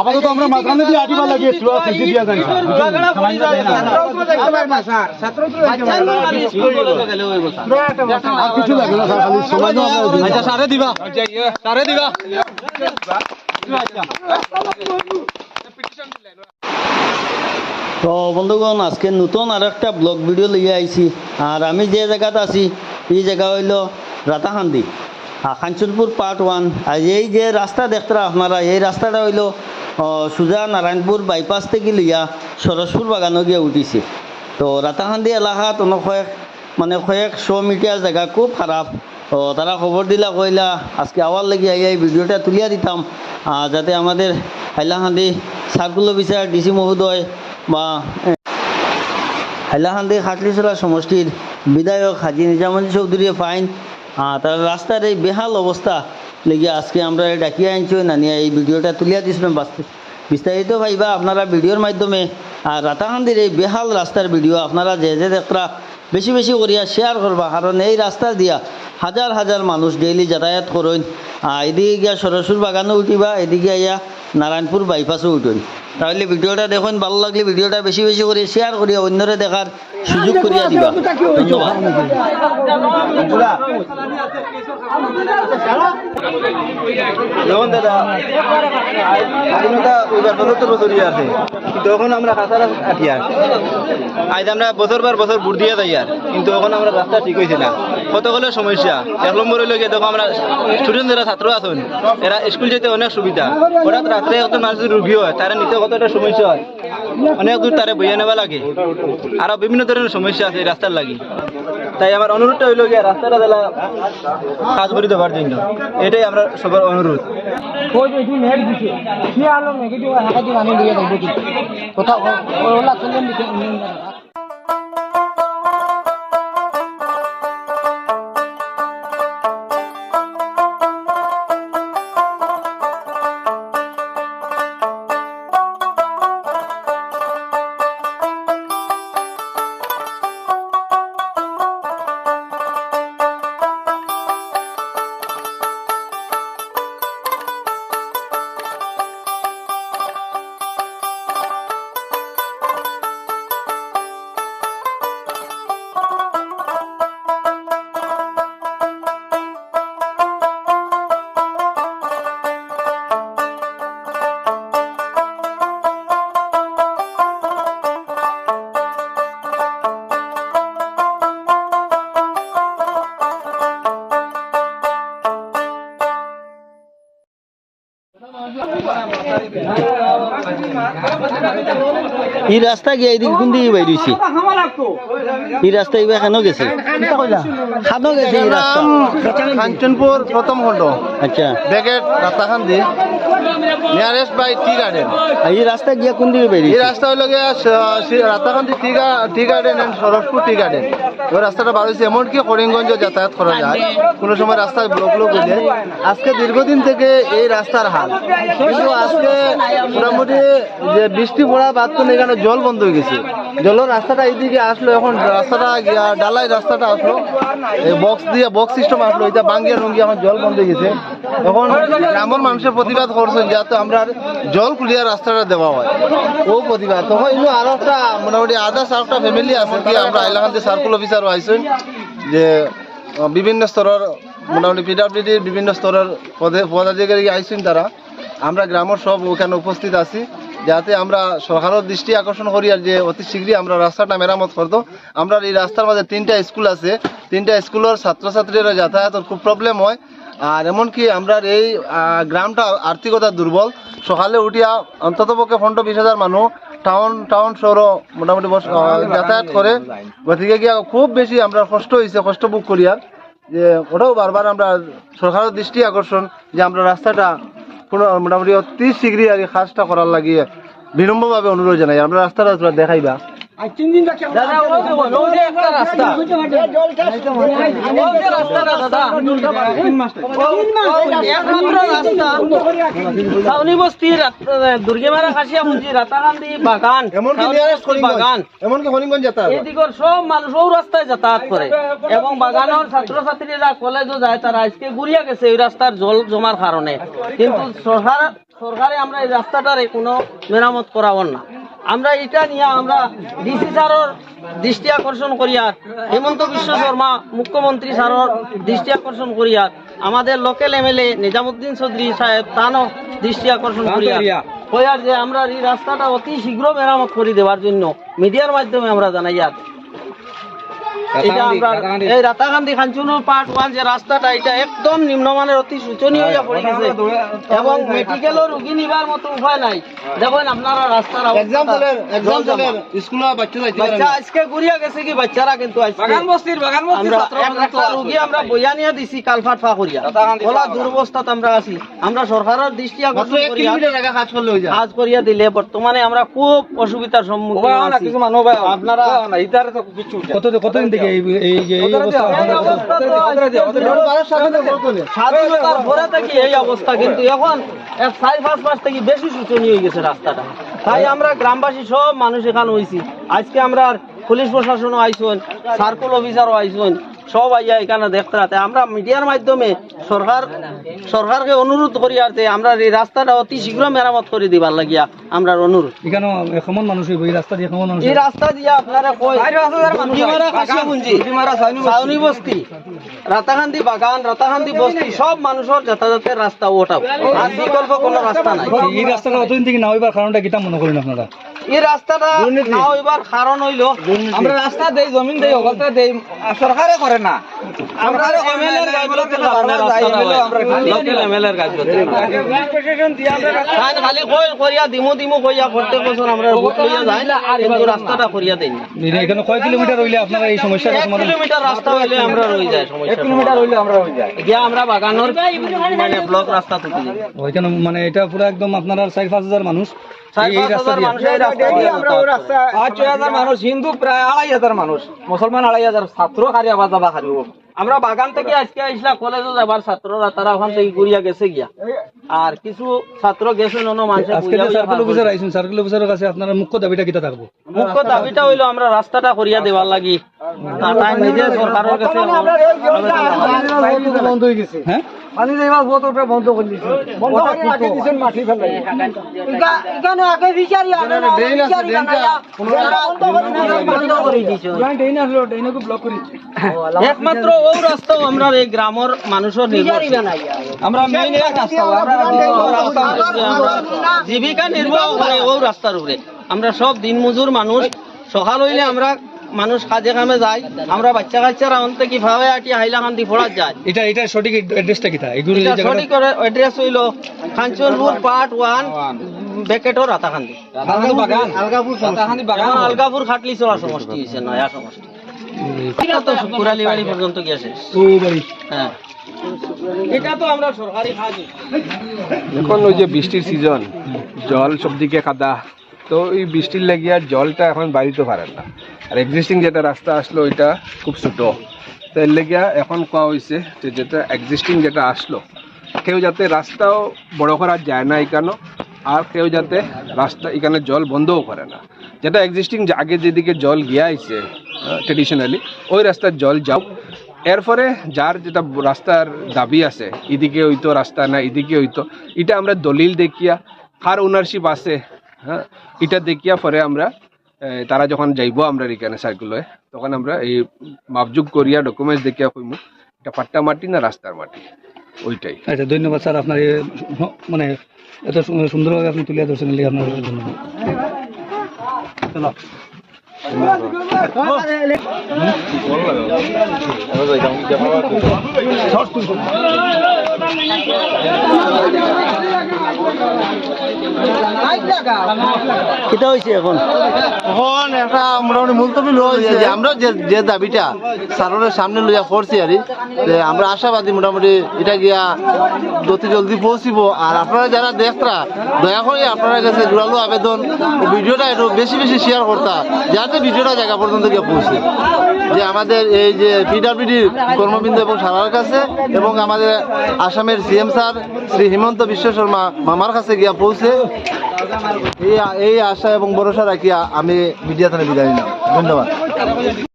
আপাতত আমরা মাঝখানে দিয়ে আটিবা লাগিয়ে একটু আর দিয়া যাই আর কিছু লাগে না স্যার খালি সময় দাও আচ্ছা সারে দিবা সারে দিবা তো বন্ধুগণ আজকে নতুন আর একটা ব্লগ ভিডিও লিয়ে আইছি আর আমি যে জায়গাত আছি এই জায়গা হইল রাতাহান্দি খানচুরপুর পার্ট ওয়ান আর এই যে রাস্তা দেখতরা আপনারা, এই রাস্তাটা হইল সুজা নারায়ণপুর বাইপাস থেকে লইয়া সরসপুর বাগানো গিয়ে উঠিছে। তো রাতাহান্দি এলাকাত অনেক কয়েক মানে কয়েকশো মিটার জায়গা খুব খারাপ। তো তারা খবর দিলা, কইলা, আজকে আওয়ার লাগি আইয়া এই ভিডিওটা তুলিয়া দিতাম যাতে আমাদের হাইলাহান্দি সার্কুল অফিসার ডিসি মহোদয় বা হাইলাহান্দি খাটলিচলা সমষ্টির বিধায়ক হাজি নিজামুদ্দিন চৌধুরী ফাইন আহ, তার রাস্তার এই বেহাল অবস্থা লেগে আজকে আমরা ডাকিয়ে আনছি নানিয়া এই ভিডিওটা তুলিয়া দিয়েছিলাম বাস্তব বিস্তারিত ভাইবা আপনারা ভিডিওর মাধ্যমে আর রাতাহান্দির এই বেহাল রাস্তার ভিডিও আপনারা যে যে দেখরা বেশি বেশি করিয়া শেয়ার করবা। কারণ এই রাস্তা দিয়া হাজার হাজার মানুষ ডেইলি যাতায়াত করেন। এদিকে গিয়া সরসুর বাগানও উঠিবা এদিকে আইয়া নারায়ণপুর বাইপাসও উঠেন। তাহলে ভিডিওটা দেখুন ভালো লাগলে ভিডিওটা বেশি বেশি করে শেয়ার করিয়া অন্যরে দেখার সুযোগ করিয়া দিবা। দাদা স্বাধীনতা ওইবার পঁচাত্তর বছরই আছে আর। বছর বার বছর দিয়ে যাই আর, কিন্তু এখন আমরা রাস্তা ঠিক হয়েছে না। কতগুলো সমস্যা? এক নম্বর হইলে গিয়ে, দেখো আমরা স্টুডেন্ট যারা ছাত্র আছেন, এরা স্কুল যেতে অনেক সুবিধা। হঠাৎ রাত্রে একজন মানুষ রুগী হয়, তারা নিতে কত একটা সমস্যা হয়, অনেক দূর তারে বইয়া নেওয়া লাগে। আরও বিভিন্ন ধরনের সমস্যা আছে রাস্তার লাগি। তাই আমার অনুরোধটা হইল গিয়ে রাস্তাটা দেলা কাজ করে দেওয়ার জন্য। এটাই আমরা সবার অনুরোধ। এই রাস্তা গিয়ে এইদিক কোন দিকে বাইরেছি এই রাস্তা এইবার কেন গেছে। কেন গেছে এই রাস্তা কাঞ্চনপুর প্রথম খণ্ড। আচ্ছা। ব্যাকেট রাস্তাখান্দি নিয়ারেস্ট বাই টি গার্ডেন এই রাস্তা গিয়া কোন দিকে এই বাইরেছি রাস্তা হলো গিয়া রাস্তাখান্দি টি গা- tea garden and Saraspur tea garden ওই রাস্তাটা বার হয়েছে এমনকি করিমগঞ্জ যাতায়াত করা যায়। কোনো সময় রাস্তা ব্লক ব্লক হয়ে যায় আজকে দীর্ঘদিন থেকে এই রাস্তার হাল। কিন্তু আজকে মোটামুটি যে বৃষ্টি পড়া বাদ তো এখানে জল বন্ধ হয়ে গেছে। জলের রাস্তাটা এইদিকে আসলো, এখন রাস্তাটা ডালাই রাস্তাটা আসলো। এই বক্স দিয়ে বক্স সিস্টেম আসলো, এটা বাঙ্গিয়া রঙ্গি এখন জল বন্ধ হয়ে গেছে। এখন গ্রামের মানুষের প্রতিবাদ করছেন যাতে আমরা জল খুলিয়া রাস্তাটা দেওয়া হয়। ও প্রতিবাদ। তখন ইনো আরও একটা মোটামুটি আদার্স আর একটা ফ্যামিলি আছে কি, আমরা এলাকাতে সার্কুল অফিসার আইসেন যে বিভিন্ন স্তরের, মোটামুটি পিডাব্লিউডির বিভিন্ন স্তরের পদে পদাধিকারী আইসেন তারা। আমরা গ্রামের সব ওখানে উপস্থিত আছি। যাতে আমরা সরকারের দৃষ্টি আকর্ষণ করি আর যে অতি শীঘ্রই আমরা রাস্তাটা মেরামত করতো আমরা এই রাস্তার মাঝে তিনটা স্কুল আছে। তিনটা স্কুলের ছাত্রছাত্রীরা যাতায়াতের খুব প্রবলেম হয়। আর এমনকি আমরা এই গ্রামটা আর্থিকতা দুর্বল। সকালে উঠিয়া অন্তত পক্ষে পনেরো বিশ হাজার মানুষ টাউন টাউন শহর মোটামুটি যাতায়াত করে। গতিকে গিয়া খুব বেশি আমরা কষ্ট হয়েছে কষ্ট বুক করিয়া। যে ওটাও বারবার আমরা সরকারের দৃষ্টি আকর্ষণ যে আমরা রাস্তাটা মোটামুটি ত্রিশ ডিগ্রি আর কাজটা করার লাগিয়ে বিনম্রভাবে অনুরোধ জানাই। আমরা রাস্তা রাস্তা দেখাইবা। দাদা ও ও যে একটা রাস্তা। ও যে রাস্তাটা দাদা। ও- ও একমাত্র রাস্তা। ছাউনি বস্তি দুর্গেমারা খাসিয়া মুঞ্জি রাতাকান্দি বাগান। এমনকি ছাউনি নিয়ারেস্ট বস্তি বাগান। করিমগঞ্জ এমনকি করিমগঞ্জ যাতায়াত। এদিকের সব মানুষ ও রাস্তায় যাতায়াত করে। এবং বাগানের ছাত্রছাত্রীরা কলেজও যায় তারা আজকে ঘুরিয়া গেছে এই রাস্তার জল জমার কারণে। কিন্তু সরকার সরকারে আমরা এই রাস্তাটারে কোনো মেরামত করাবো না। আমরা এটা নিয়ে আমরা ডিসি স্যারের দৃষ্টি আকর্ষণ করি আর। হেমন্ত বিশ্ব শর্মা মুখ্যমন্ত্রী স্যারের দৃষ্টি আকর্ষণ করি আর। আমাদের লোকাল এমএলএ নিজামুদ্দিন চৌধুরী সাহেব তানও দৃষ্টি আকর্ষণ করি আর যে আমরা এই রাস্তাটা অতি শীঘ্র মেরামত করে দেওয়ার জন্য মিডিয়ার মাধ্যমে আমরা জানাই আর। এটা আমরা এই রাতাকান্দি খানচুনো পার্ট ওয়ান যে রাস্তাটা এটা একদম নিম্নমানের অতি শোচনীয় হয়ে পড়ে গেছে এবং মেডিকেলও রুগী নিবার মতো উপায় নাই। দেখুন আপনারা রাস্তার এক্সাম চলে এক্সাম চলে স্কুলে বাচ্চা যাইতে বাচ্চা আজকে ঘুরিয়া গেছে কি বাচ্চারা কিন্তু আজকে? আমরা এক- একটা রুগী আমরা বইয়া নিয়ে দিছি কালফাট ফা করিয়া। ওলা দুরবস্থাত আমরা আছি। আমরা সরকারের দৃষ্টি আকর্ষণ করিয়া কাজ করলে যায়। কাজ করিয়া দিলে বর্তমানে আমরা খুব অসুবিধার সম্মুখীন আছি আপনারা কত কতদিন থেকে এই এই যে এই অবস্থা। স্বাধীনতার পরে থেকে এই কিন্তু এখন চার পাঁচ মাস থেকে বেশি শোচনীয় হয়ে গেছে রাস্তাটা। তাই আমরা গ্রামবাসী সব মানুষ এখানে হয়েছি আজকে আমরা আর পুলিশ প্রশাসনও আইসুন সার্কুল অফিসারও আইসুন সব আইয়া এখানে দেখতে রাতে। আমরা মিডিয়ার মাধ্যমে সরকার সরকারকে অনুরোধ করি আর আমরা এই রাস্তাটা অতি শীঘ্র মেরামত করে দিবার লাগিয়া আমরা অনুরোধ। এখানে কেমন মানুষ এই রাস্তা দিয়ে কেমন মানুষ এই রাস্তা দিয়ে আপনারা কই সাউনি বস্তি। রাতাকান্দি বাগান রাতাকান্দি বস্তি সব মানুষের যাতায়াতের রাস্তা ওটাও আর বিকল্প কোনো রাস্তা নাই। এই রাস্তাটা অতদিন থেকে না হইবার কারণটা কিতা মনে করেন আপনারা? এই রাস্তাটা না হইবার কারণ হইল আমরা রাস্তা দেই জমিন দেই অগলতা দেই সরকারে করে না। আমরা এমএলএর গাইডলাইন লোকাল এমএলএর গাইডলাইন খালি কই করিয়া দিমু দিমু কইয়া প্রত্যেক বছর আমরা ভোট লইয়া যাই কিন্তু রাস্তাটা করিয়া দেই না। এখানে কয় কিলোমিটার হইলে আপনারা এই সমস্যাটা সমাধান? কিলোমিটার রাস্তা হইলে আমরা রয়ে যায় সমস্যা কিলোমিটার হইলে আমরা যায় গিয়া আমরা বাগানোর মানে ব্লক রাস্তা তুলি। ওইখানে মানে এটা পুরো একদম আপনার চার পাঁচ হাজার মানুষ মানুষ হিন্দু প্রায় আড়াই হাজার মানুষ। মুসলমান আড়াই হাজার ছাত্র আবার যাবা আমরা বাগান থেকে আজকে আইসলা কলেজে যাবার ছাত্ররা তারা ওখান থেকে ঘুরিয়া গেছে গিয়া। আর কিছু ছাত্র গেছে অন্য মানুষের আজকে যে সার্কেল অফিসার আইছেন অফিসারের কাছে আপনার মুখ্য দাবিটা কিতা থাকব? মুখ্য দাবিটা হইল আমরা রাস্তাটা করিয়া দেওয়ার লাগি। নিজে সরকারের কাছে হয়ে হ্যাঁ পানি যাইবা বহুত ওটা বন্ধ করে দিছে বন্ধ করে রাখি দিছেন মাটি ফেলাই এখানে আগে বিচারি আগে ড্রেন আছে ড্রেনটা বন্ধ করে দিছে ড্রেন আসলো ড্রেনকে ব্লক করে একমাত্র ও রাস্তাও আমরা এই গ্রামের মানুষের আমরা মেইন এক রাস্তা রাস্তা জীবিকা নির্বাহ করে ও রাস্তার উপরে। আমরা সব দিন মজুর মানুষ। সকাল হইলে আমরা মানুষ কাজে কামে যায় আমরা বাচ্চা কাচ্চারা অন্তে কীভাবে আটি হাইলাকান্দি ফোড়া যায়। এটা এটা সঠিক অ্যাড্রেসটা কিতা এগুলো সঠিক অ্যাড্রেস হইল কাঞ্চনপুর পার্ট ওয়ান বেকেটর রাতাকান্দি বাগান? আলগাপুর রাতাহানি বাগান? এখন আলগাপুর খাটলি চলা সমষ্টি হয়েছে নয়া সমষ্টি। এটা তো কুরালি বাড়ি পর্যন্ত গেছে ও বাড়ি। হ্যাঁ। এটা তো আমরা সরকারি কাজ এখন ওই যে বৃষ্টির সিজন জল সবদিকে কাদা। তো এই বৃষ্টির লাগিয়া জলটা এখন বাড়িতে পারে না। আর এক্সিস্টিং যেটা রাস্তা আসলো, ওইটা খুব ছোটো। তো এর লেগিয়া এখন কোয়া হয়েছে যে যেটা এক্সিস্টিং যেটা আসলো, কেউ যাতে রাস্তাও বড় করা যায় না এখানে আর কেউ যাতে রাস্তা এখানে জল বন্ধও করে না। যেটা এক্সিস্টিং আগে যেদিকে জল গিয়া আইছে ট্রেডিশনালি ওই রাস্তার জল যাও। এরপরে যার যেটা রাস্তার দাবি আছে, এদিকে হইতো রাস্তা না, এদিকে হইতো, এটা আমরা দলিল দেখিয়া, কার ওনারশিপ আছে হ্যাঁ এটা দেখিয়া পরে আমরা তারা যখন যাইব আমরা এখানে সার্কুলে তখন আমরা এই মাপযোগ করিয়া ডকুমেন্টস দেখিয়া কইমু এটা পাট্টা মাটি না রাস্তার মাটি? ওইটাই। আচ্ছা ধন্যবাদ স্যার আপনার মানে এত সুন্দরভাবে আপনি তুলে ধরছেন আপনার ধন্যবাদ। কিতা হয়েছে এখন? এখন একটা মোটামুটি মুলতবি যে আমরা যে যে দাবিটা সারনের সামনে লইয়া করছি আর যে আমরা আশাবাদী মোটামুটি এটা গিয়া যত জলদি পৌঁছিব। আর আপনারা যারা দেখতরা দয়া করে আপনারা কাছে জোরালো আবেদন ভিডিওটা একটু বেশি বেশি শেয়ার করতা যাতে ভিডিওটা জায়গা পর্যন্ত গিয়ে পৌঁছে। যে আমাদের এই যে পিডাব্লিউডির কর্মবিন্দু এবং সারার কাছে এবং আমাদের আসামের সিএম স্যার শ্রী হিমন্ত বিশ্ব শর্মা মামার কাছে গিয়া পৌঁছে। এই আশা এবং ভরসা রাখিয়া আমি মিডিয়া থানে বিদায় নিলাম। ধন্যবাদ।